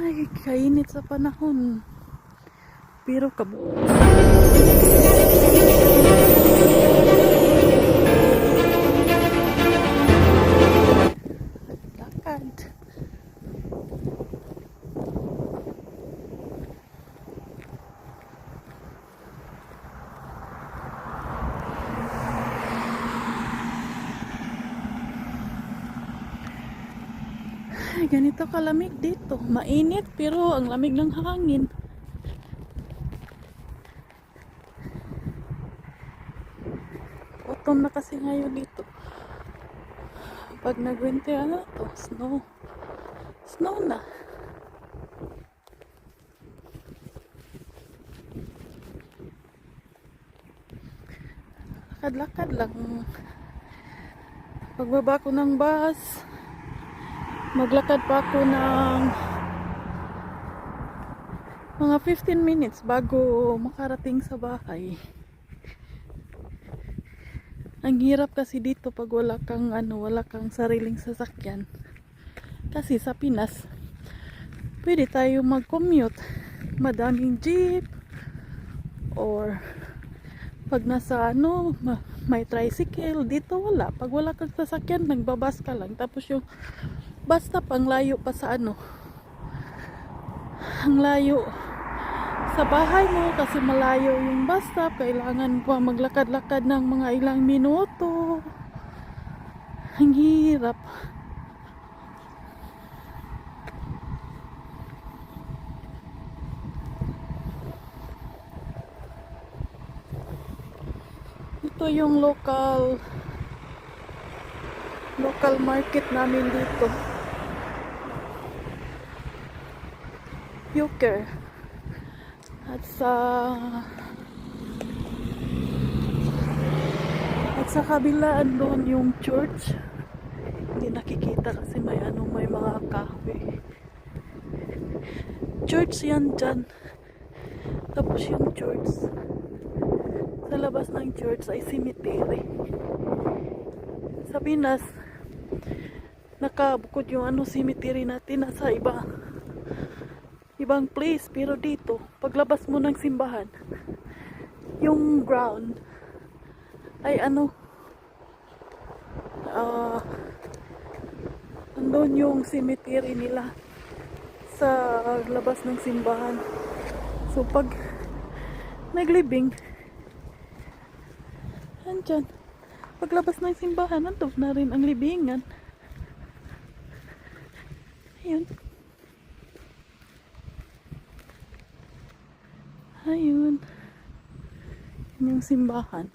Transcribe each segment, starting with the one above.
Ay, kainit sa panahon. Pero kabo. Ganito kalamig dito. Mainit pero ang lamig ng hangin. Autumn na kasi ngayon dito. Pag nag-winter ano to, snow. Snow na. Lakad-lakad lang. Pagbaba ko ng bus, maglakad pa ako ng mga 15 minutes bago makarating sa bahay. Ang hirap kasi dito pag wala kang ano, wala kang sariling sasakyan. Kasi sa Pinas, pwede tayo mag-commute. Madaming jeep or pag nasa ano, ma- may tricycle, dito wala. Pag wala kang sasakyan, nagbabas ka lang. Tapos yung bus stop, ang layo pa sa ano. Ang layo sa bahay mo kasi malayo yung bus stop. Kailangan pa maglakad-lakad ng mga ilang minuto. Ang hirap. Ito yung local local market namin dito. Yuker. At sa at sa kabila doon yung church. Hindi nakikita kasi may ano may mga kahoy. Church yan dyan. Tapos yung church sa labas ng church ay cemetery. Sa Pinas, nakabukod yung ano cemetery natin nasa iba ibang place pero dito paglabas mo ng simbahan yung ground ay ano ah andun yung cemetery nila sa labas ng simbahan. So pag naglibing andyan paglabas ng simbahan nandun na rin ang libingan. Ayun Ayun. Yun yung simbahan.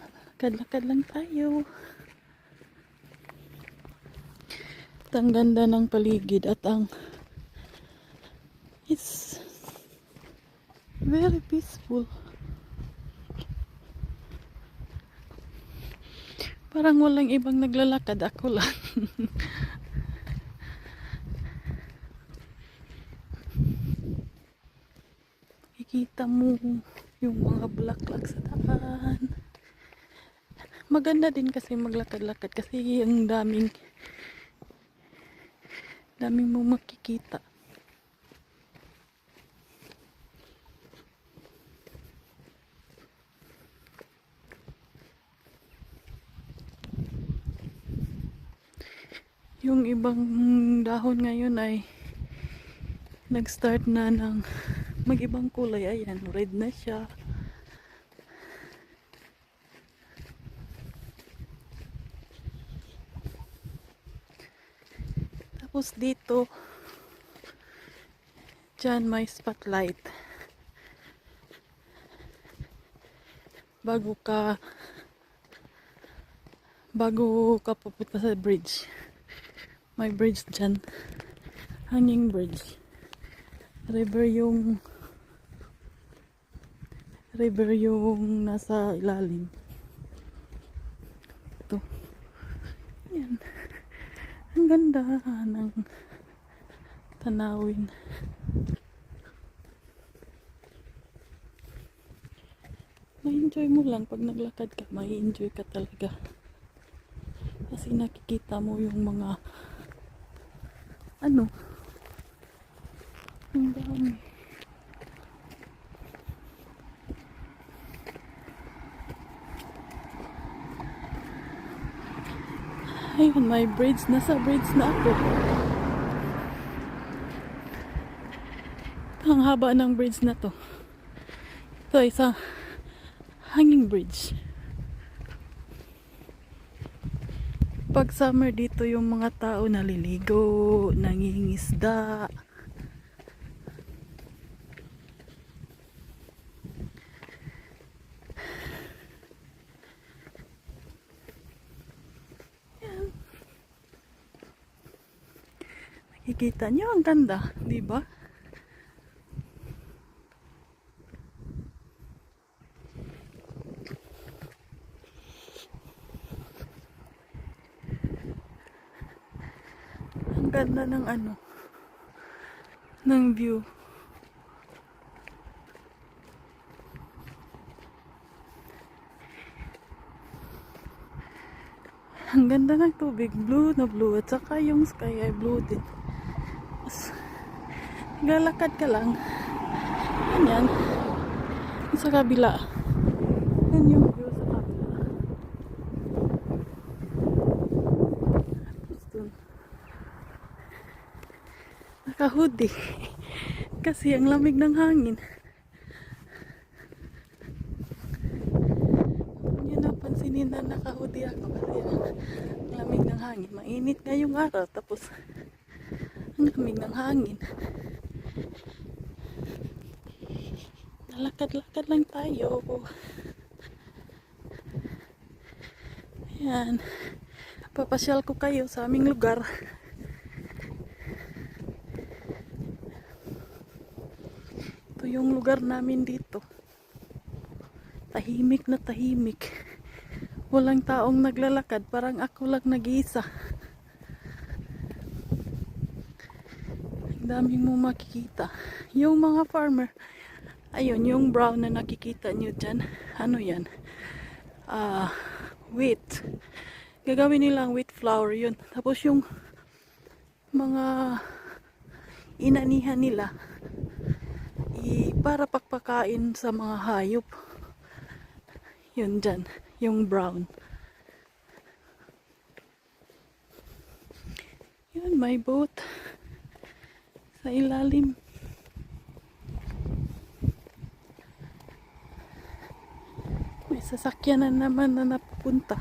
Lakad-lakad lang tayo. At ang ganda ng paligid at ang it's very peaceful. Parang walang ibang naglalakad. Ako lang. Makikita mo yung mga bulaklak sa daan. Maganda din kasi maglakad-lakad kasi ang daming daming mo makikita. Yung ibang dahon ngayon ay nag-start na ng mag-ibang kulay. Ayan, red na siya. Tapos dito, dyan may spotlight. Bago ka, bago ka pupunta sa bridge. May bridge dyan. Hanging bridge river yung river yung nasa ilalim. Ito. Yan. Ang ganda ng tanawin. May enjoy mo lang. Pag naglakad ka may enjoy ka talaga. Kasi nakikita mo yung mga ano ang dami. Ayun, may braids. Nasa braids na ako. Ang haba ng braids na to. Ito, isa hanging bridge. Pag summer dito yung mga tao naliligo, nangingisda. Nakikita niyo ang ganda, di ba? Ang ganda ng ano, ng view. Ang ganda ng tubig, blue na blue, at saka yung sky ay blue din. Tapos, lalakad ka lang. Ganyan. Sa kabila. Yan yung view sa kabila. Tapos dun. Naka-hoodie. Kasi ang lamig ng hangin. Niyo napansinin na naka-hoodie ako kasi ang lamig ng hangin. Mainit ngayong araw tapos ang lamig ng hangin. Nalakad-lakad lang tayo. Ayan. Papasyal ko kayo sa aming lugar. Ito yung lugar namin dito. Tahimik na tahimik. Walang taong naglalakad. Parang ako lang nag-iisa. Daming mo makikita. Yung mga farmer, ayun, yung brown na nakikita nyo dyan, ano yan? Ah, wheat. Gagawin nilang wheat flour yun. Tapos yung mga inanihan nila, i para pakpakain sa mga hayop. Yun dyan, yung brown. Yun, may boat sa ilalim. May sasakyan na naman na napupunta.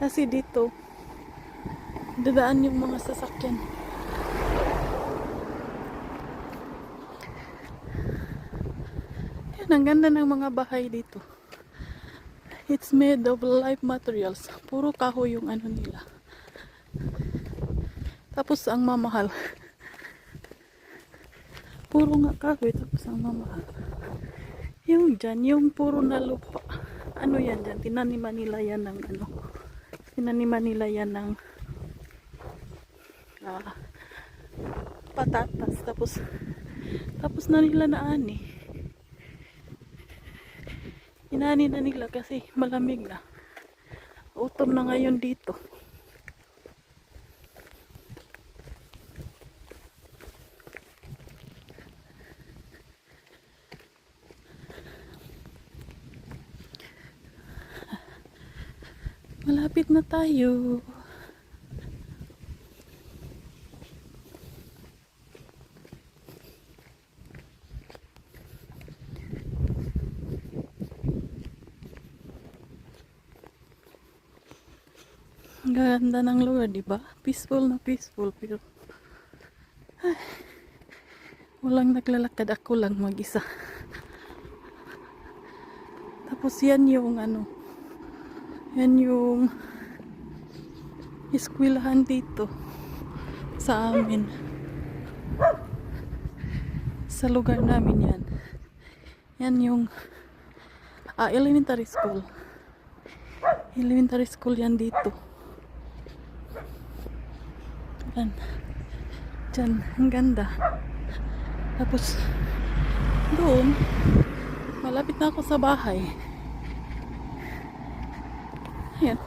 Kasi dito, dadaan yung mga sasakyan. Yan, ang ganda ng mga bahay dito. It's made of live materials. Puro kahoy yung ano nila. Tapos ang mamahal. Puro nga kahoy tapos ang mamahal. Yung dyan, yung puro na lupa. Ano yan dyan? Tinaniman nila yan ng ano. Tinaniman nila yan ng ah, patatas. Tapos tapos na nila naani. Inani na nila kasi malamig na. Autumn na ngayon dito. Malapit na tayo. Ganda ng lugar, di ba? Peaceful na peaceful, pero ay, walang naglalakad ako lang mag-isa. Tapos yan yung ano, yan yung eskwelahan dito sa amin. Sa lugar namin yan. Yan yung ah, elementary school. Elementary school yan dito. Yan. Diyan, ang ganda. Tapos, doon, malapit na ako sa bahay. Ayan.